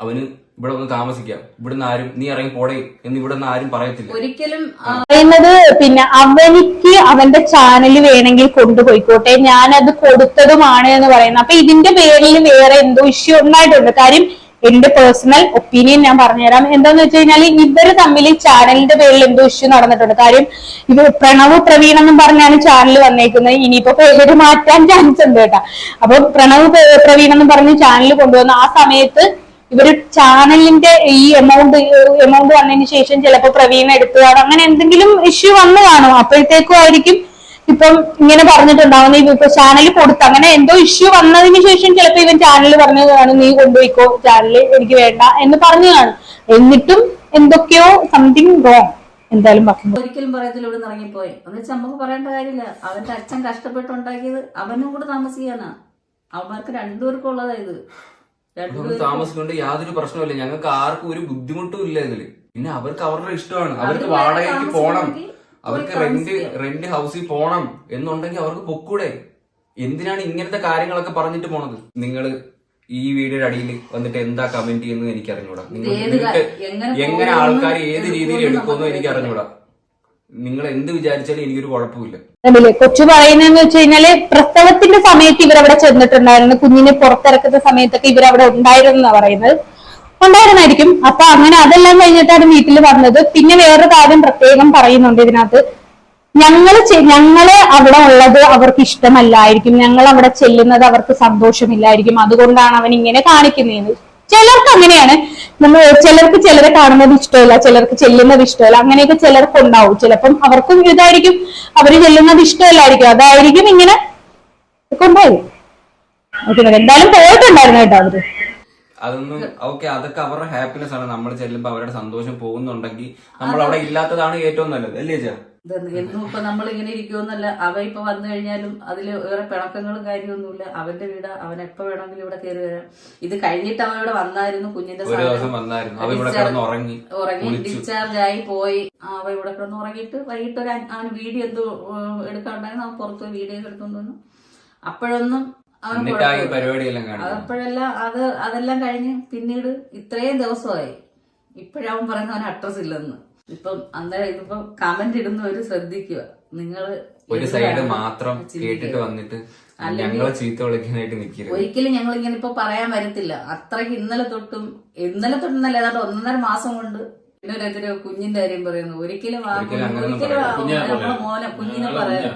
A: അവന് ഇവിടെ ഒന്ന് താമസിക്കാം. ഇവിടുന്ന് ആരും നീ ഇറങ്ങി പോടേ എന്ന് ഇവിടെ നിന്ന് ആരും പറയത്തില്ല.
C: ഒരിക്കലും
B: പറയുന്നത് പിന്നെ അവനിക്ക് അവന്റെ ചാനൽ വേണമെങ്കിൽ കൊണ്ടുപോയിക്കോട്ടെ. അത് കൊടുത്തതുമാണ് എന്ന് പറയുന്നത്. അപ്പൊ ഇതിന്റെ പേരിൽ വേറെ എന്തോ ഇഷ്യൂ ഉണ്ടായിട്ടുണ്ട്. കാര്യം എന്റെ പേഴ്സണൽ ഒപ്പീനിയൻ ഞാൻ പറഞ്ഞുതരാം. എന്താന്ന് വെച്ച് കഴിഞ്ഞാൽ ഇവർ തമ്മിൽ ചാനലിന്റെ പേരിൽ എന്തോ ഇഷ്യൂ നടന്നിട്ടുണ്ട്. കാര്യം ഇത് പ്രണവ് പ്രവീൺ എന്നും പറഞ്ഞാണ് ചാനൽ വന്നേക്കുന്നത്. ഇനിയിപ്പോ പേര് മാറ്റാൻ ചാൻസ് ഉണ്ട് കേട്ടാ. അപ്പൊ പ്രണവ് പ്രവീൺ എന്നും പറഞ്ഞ് ചാനൽ കൊണ്ടുവന്ന ആ സമയത്ത് ഇവർ ചാനലിന്റെ ഈ എമൗണ്ട് എമൗണ്ട് വന്നതിന് ശേഷം ചിലപ്പോൾ പ്രവീൺ എടുത്തു അങ്ങനെ എന്തെങ്കിലും ഇഷ്യൂ വന്നു കാണും. അപ്പോഴത്തേക്കും ആയിരിക്കും ഇപ്പം ഇങ്ങനെ പറഞ്ഞിട്ടുണ്ടാവുന്ന ഇപ്പൊ ചാനൽ കൊടുത്ത് അങ്ങനെ എന്തോ ഇഷ്യൂ വന്നതിന് ശേഷം ചിലപ്പോ ഇവൻ ചാനൽ പറഞ്ഞു കാണും. നീ കൊണ്ടുപോയിക്കോ ചാനൽ എനിക്ക് വേണ്ട എന്ന് പറഞ്ഞു കാണും. എന്നിട്ടും എന്തൊക്കെയോ സംതിങ് റോങ് എന്തായാലും ബാക്കി
C: ഒരിക്കലും നിന്ന് ഇറങ്ങിപ്പോയി. എന്ന് വെച്ചാൽ നമുക്ക് പറയേണ്ട കാര്യമില്ല. അവന്റെ അച്ഛൻ കഷ്ടപ്പെട്ടുണ്ടാക്കിയത് അവനും കൂടെ താമസിക്കാനാ. അവന്മാർക്ക് രണ്ടുപേർക്കും ഉള്ളതാ ഇത്. രണ്ടുപേർക്കും
A: താമസിക്കൊണ്ട് യാതൊരു പ്രശ്നമില്ല ഞങ്ങൾക്ക് ആർക്കും ഒരു ബുദ്ധിമുട്ടും ഇല്ല ഇതിൽ. പിന്നെ അവർക്ക് അവരുടെ ഇഷ്ടമാണ്. അവർക്ക് വാടകയ്ക്ക് പോണം. അവർക്ക് റെന്റ്. റെന്റ് ഹൗസിൽ പോണം എന്നുണ്ടെങ്കിൽ അവർക്ക് പൊക്കൂടെ. എന്തിനാണ് ഇങ്ങനത്തെ കാര്യങ്ങളൊക്കെ പറഞ്ഞിട്ട് പോണത്? നിങ്ങൾ ഈ വീഡിയോയുടെ അടിയിൽ വന്നിട്ട് എന്താ കമന്റ് ചെയ്യുന്നത് എനിക്ക് അറിഞ്ഞൂടാ
C: എങ്ങനെ
A: ആൾക്കാർ ഏത് രീതിയിൽ എടുക്കുമെന്ന് എനിക്ക്. അറിഞ്ഞൂടാ നിങ്ങൾ എന്ത് വിചാരിച്ചാലും എനിക്കൊരു കുഴപ്പമില്ല.
B: കൊച്ചു പറയുന്നതെന്ന് വെച്ച് കഴിഞ്ഞാൽ പ്രസവത്തിന്റെ സമയത്ത് ഇവരവിടെ ചെന്നിട്ടുണ്ടായിരുന്നു. കുഞ്ഞിനെ പുറത്തിറക്കുന്ന സമയത്തൊക്കെ ഇവരവിടെ ഉണ്ടായിരുന്നു എന്നാ പറയുന്നത്. ഉണ്ടായിരുന്നായിരിക്കും. അപ്പൊ അങ്ങനെ അതെല്ലാം കഴിഞ്ഞിട്ടാണ് വീട്ടിൽ വന്നത്. പിന്നെ വേറൊരു കാര്യം പ്രത്യേകം പറയുന്നുണ്ട് ഇതിനകത്ത്. ഞങ്ങൾ ഞങ്ങൾ അവിടെ ഉള്ളത് അവർക്ക് ഇഷ്ടമല്ലായിരിക്കും. ഞങ്ങൾ അവിടെ ചെല്ലുന്നത് അവർക്ക് സന്തോഷമില്ലായിരിക്കും. അതുകൊണ്ടാണ് അവൻ ഇങ്ങനെ കാണിക്കുന്നതെന്ന്. ചിലർക്ക് അങ്ങനെയാണ്. നമ്മൾ ചിലർക്ക് ചിലരെ കാണുന്നത് ഇഷ്ടമല്ല ചിലർക്ക് ചെല്ലുന്നത് ഇഷ്ടമല്ല അങ്ങനെയൊക്കെ ചിലർക്ക് ഉണ്ടാവും. ചിലപ്പം അവർക്കും ഇതായിരിക്കും അവർ ചെല്ലുന്നത് ഇഷ്ടമല്ലായിരിക്കും. അതായിരിക്കും ഇങ്ങനെ കൊണ്ടുപോയി എന്തായാലും പോയിട്ടുണ്ടായിരുന്നു കേട്ടോ അവർ.
A: അതൊന്നും ഓക്കെ അതൊക്കെ അവരുടെ ഹാപ്പിനെസ് ആണ്. നമ്മൾ ചെല്ലുമ്പോൾ അവരുടെ സന്തോഷം പോകുന്നുണ്ടെങ്കിൽ നമ്മൾ അവിടെ ഇല്ലാത്തതാണ് ഏറ്റവും നല്ലത്. അല്ലേ ചേ
C: ഇതെന്ന് ഇപ്പൊ നമ്മൾ ഇങ്ങനെ ഇരിക്കുമെന്നല്ല അവ ഇപ്പൊ വന്നു കഴിഞ്ഞാലും അതിൽ വേറെ പിണക്കങ്ങളും കാര്യമൊന്നുമില്ല. അവന്റെ വീട് അവൻ എപ്പോ വേണമെങ്കിലും ഇവിടെ കയറി വരാം. ഇത് കഴിഞ്ഞിട്ട് അവൻ ഇവിടെ വന്നായിരുന്നു കുഞ്ഞിന്റെ
A: ഉറങ്ങി.
C: ഡിസ്ചാർജ് ആയി പോയി. അവ ഇവിടെ കിടന്ന് ഉറങ്ങിയിട്ട് വൈകിട്ട് ഒരു അവന് വീഡിയോ എന്തോ എടുക്കാണ്ടായിരുന്നു. അവൻ പുറത്ത് വീഡിയോ എടുത്തോണ്ട് വന്നു അപ്പോഴൊന്നും അവൻ അതപ്പോഴെല്ലാം അത് അതെല്ലാം കഴിഞ്ഞ് പിന്നീട് ഇത്രയും ദിവസമായി. ഇപ്പോഴവൻ പറയുന്ന അവൻ അഡ്രസ് ഇല്ലെന്ന്. ഇപ്പം അന്നേരം ഇതിപ്പം കമന്റ് ഇടുന്നവര് ശ്രദ്ധിക്കുക. നിങ്ങൾ
A: ഒരു സൈഡ് മാത്രം കേട്ടിട്ട് വന്നിട്ട് ഞങ്ങളെ ചീത്ത വിളിക്കാനായിട്ട് നിൽക്കില്ല
C: ഒരിക്കലും ഞങ്ങൾ ഇങ്ങനെ ഇപ്പൊ പറയാൻ വരത്തില്ല. അത്രയ്ക്ക് ഇന്നലെ തൊട്ടും ഇന്നലെ തൊട്ടുന്നല്ല ഏതാണ്ട് ഒന്നര മാസം കൊണ്ട് ഇതിനെതിരെ കുഞ്ഞിന്റെ കാര്യം പറയുന്നു. ഒരിക്കലും
A: ഒരിക്കലും
C: മോനെ കുഞ്ഞിനെ പറയാ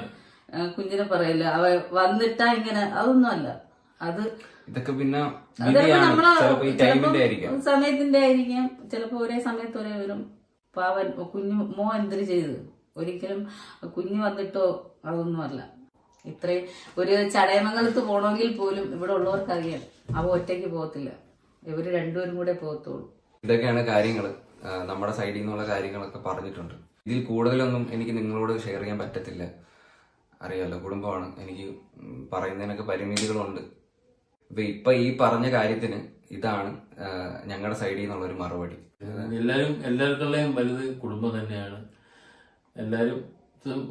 C: കുഞ്ഞിനെ പറയില്ല. അവ വന്നിട്ടാ ഇങ്ങനെ അതൊന്നും അല്ല അത്
A: ഇതൊക്കെ പിന്നെ
C: സമയത്തിന്റെ ആയിരിക്കാം. ചിലപ്പോ ഒരേ സമയത്ത് ഒരേ വരും പാവൻ കുഞ്ഞു മോ എന്തിനു ചെയ്ത്? ഒരിക്കലും കുഞ്ഞു വന്നിട്ടോ അതൊന്നും അല്ല. ഇത്രയും ഒരു ചടയമംഗലത്ത് പോകണമെങ്കിൽ പോലും ഇവിടെ ഉള്ളവർക്ക് അറിയാം അവ ഒറ്റയ്ക്ക് പോകത്തില്ല. ഇവർ രണ്ടുപേരും കൂടെ പോകത്തുള്ളൂ.
A: ഇതൊക്കെയാണ് കാര്യങ്ങൾ നമ്മുടെ സൈഡിൽ നിന്നുള്ള കാര്യങ്ങളൊക്കെ പറഞ്ഞിട്ടുണ്ട്. ഇതിൽ കൂടുതലൊന്നും എനിക്ക് നിങ്ങളോട് ഷെയർ ചെയ്യാൻ പറ്റത്തില്ല. അറിയാലോ കുടുംബമാണ്. എനിക്ക് പറയുന്നതിനൊക്കെ പരിമിതികളുണ്ട്. ഇപ്പൊ ഇപ്പൊ ഈ പറഞ്ഞ കാര്യത്തിന് ഇതാണ് ഞങ്ങളുടെ സൈഡിൽ നിന്നുള്ള ഒരു മറുപടി.
D: എല്ലാരും എല്ലാവർക്കുള്ളയും വലുത് കുടുംബം തന്നെയാണ്. എല്ലാവരും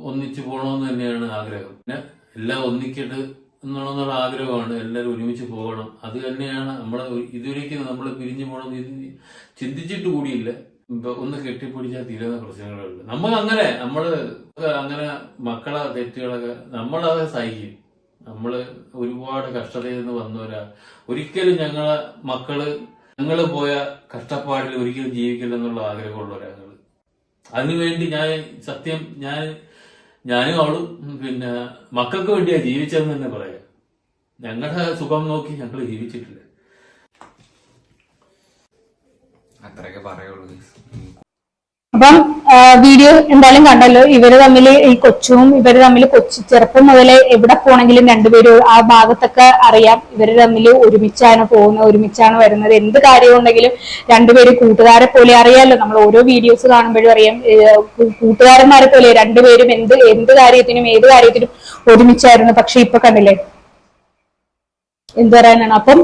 D: ഒന്നിച്ചു പോകണമെന്ന് തന്നെയാണ് ആഗ്രഹം. പിന്നെ എല്ലാം ഒന്നിക്കട്ട് എന്നുള്ള ആഗ്രഹമാണ്. എല്ലാവരും ഒരുമിച്ച് പോകണം. അത് തന്നെയാണ് നമ്മളെ ഇതുവരേക്കും നമ്മൾ പിരിഞ്ഞു പോകണം ചിന്തിച്ചിട്ട് കൂടിയില്ല. ഒന്ന് കെട്ടിപ്പിടിച്ചാൽ തീരുന്ന പ്രശ്നങ്ങളുണ്ട് നമ്മൾ അങ്ങനെ നമ്മൾ അങ്ങനെ മക്കളെ തെറ്റുകളൊക്കെ നമ്മളത് സഹിക്കും. നമ്മൾ ഒരുപാട് കഷ്ടതയിൽ നിന്ന് വന്നവരാ. ഒരിക്കലും ഞങ്ങളെ മക്കൾ ഞങ്ങൾ പോയ കഷ്ടപ്പാടിൽ ഒരിക്കലും ജീവിക്കില്ലെന്നുള്ള ആഗ്രഹമുള്ളവരാ ഞങ്ങൾ അതിനുവേണ്ടി ഞാൻ സത്യം ഞാൻ ഞാനും അവളും പിന്നെ മക്കൾക്ക് വേണ്ടിയാ ജീവിച്ചതെന്ന് തന്നെ പറയാം. ഞങ്ങളുടെ സുഖം നോക്കി ഞങ്ങൾ ജീവിച്ചിട്ടില്ല.
A: അത്രയൊക്കെ പറയുള്ളൂ.
B: അപ്പം വീഡിയോ എന്തായാലും കണ്ടല്ലോ. ഇവർ തമ്മിൽ ഈ കൊച്ചും ഇവർ തമ്മിൽ കൊച്ചു ചെറുപ്പം മുതലേ എവിടെ പോണെങ്കിലും രണ്ടുപേരും ആ ഭാഗത്തൊക്കെ അറിയാം. ഇവർ തമ്മിൽ ഒരുമിച്ചാണ് പോകുന്നത് ഒരുമിച്ചാണ് വരുന്നത്. എന്ത് കാര്യം ഉണ്ടെങ്കിലും രണ്ടുപേരും കൂട്ടുകാരെ പോലെ അറിയാലോ. നമ്മൾ ഓരോ വീഡിയോസ് കാണുമ്പോഴും അറിയാം. കൂട്ടുകാരന്മാരെ പോലെ രണ്ടുപേരും എന്ത് എന്ത് കാര്യത്തിനും ഏത് കാര്യത്തിനും ഒരുമിച്ചായിരുന്നു. പക്ഷെ ഇപ്പൊ കണ്ടില്ലേ? എന്ത് പറയാനാണ്? അപ്പം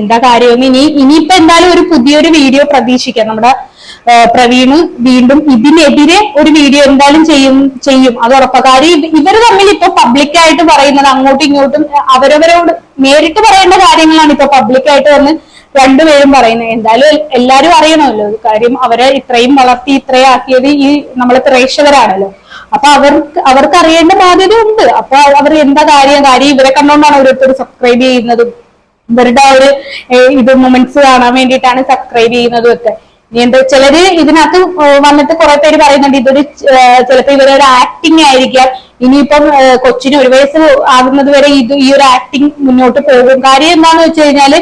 B: എന്താ കാര്യം ഇനി ഇനിയിപ്പോ എന്തായാലും ഒരു പുതിയൊരു വീഡിയോ പ്രതീക്ഷിക്കാം. നമ്മുടെ പ്രവീണ് വീണ്ടും ഇതിനെതിരെ ഒരു വീഡിയോ എന്തായാലും ചെയ്യും ചെയ്യും. അത് ഉറപ്പാ. കാര്യം ഇവർ തമ്മിൽ ഇപ്പൊ പബ്ലിക്കായിട്ട് പറയുന്നത് അങ്ങോട്ടും ഇങ്ങോട്ടും അവരവരോട് നേരിട്ട് പറയേണ്ട കാര്യങ്ങളാണ് ഇപ്പൊ പബ്ലിക്കായിട്ട് വന്ന് രണ്ടുപേരും പറയുന്നത്. എന്തായാലും എല്ലാരും അറിയണമല്ലോ. കാര്യം അവരെ ഇത്രയും വളർത്തി ഇത്രയും ആക്കിയത് ഈ നമ്മളെ പ്രേക്ഷകരാണല്ലോ. അപ്പൊ അവർക്ക് അവർക്ക് അറിയേണ്ട ബാധ്യത ഉണ്ട് അപ്പൊ അവർ എന്താ കാര്യം? കാര്യം ഇവരെ കണ്ടുകൊണ്ടാണ് ഓരോരുത്തർ സബ്സ്ക്രൈബ് ചെയ്യുന്നതും ഇവരുടെ ഒരു ഇത് മൊമെന്റ്സ് കാണാൻ വേണ്ടിയിട്ടാണ് സബ്സ്ക്രൈബ് ചെയ്യുന്നതും ഒക്കെ. എന്താ ചിലര് ഇതിനകത്ത് വന്നിട്ട് കുറെ പേര് പറയുന്നുണ്ട് ഇതൊരു ചിലപ്പോ ഇവരൊരു ആക്ടിങ് ആയിരിക്കാം. ഇനിയിപ്പം കൊച്ചിന് ഒരു വയസ്സ് ആകുന്നത് വരെ ഇത് ഈ ഒരു ആക്ടിങ് മുന്നോട്ട് പോകും. കാര്യം എന്താന്ന് വെച്ച് കഴിഞ്ഞാൽ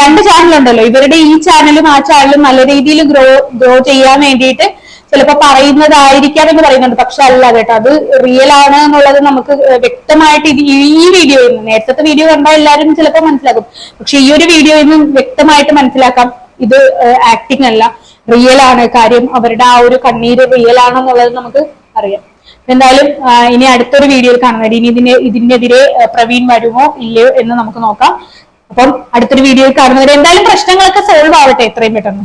B: രണ്ട് ചാനൽ ഉണ്ടല്ലോ. ഇവരുടെ ഈ ചാനലും ആ ചാനലും നല്ല രീതിയിൽ ഗ്രോ ഗ്രോ ചെയ്യാൻ വേണ്ടിയിട്ട് ചിലപ്പോ പറയുന്നതായിരിക്കാം എന്ന് പറയുന്നുണ്ട്. പക്ഷെ അല്ല കേട്ടോ അത് റിയൽ ആണ് എന്നുള്ളത് നമുക്ക് വ്യക്തമായിട്ട് ഇത് ഈ വീഡിയോയിൽ നിന്ന് നേരത്തെ വീഡിയോ കണ്ടാൽ എല്ലാവരും ചിലപ്പോൾ മനസ്സിലാക്കും. പക്ഷെ ഈ ഒരു വീഡിയോയിൽ നിന്ന് വ്യക്തമായിട്ട് മനസ്സിലാക്കാം. ഇത് ആക്ടിങ് അല്ല റിയൽ ആണ് കാര്യം. അവരുടെ ആ ഒരു കണ്ണീര് റിയൽ ആണെന്നുള്ളത് നമുക്ക് അറിയാം. എന്തായാലും ഇനി അടുത്തൊരു വീഡിയോയിൽ കാണുന്നത് ഇനി ഇതിന് ഇതിനെതിരെ പ്രവീൺ വരുമോ ഇല്ലയോ എന്ന് നമുക്ക് നോക്കാം. അപ്പം അടുത്തൊരു വീഡിയോയിൽ കാണുന്നവരെ എന്തായാലും പ്രശ്നങ്ങളൊക്കെ സോൾവ് ആവട്ടെ എത്രയും പെട്ടെന്ന്.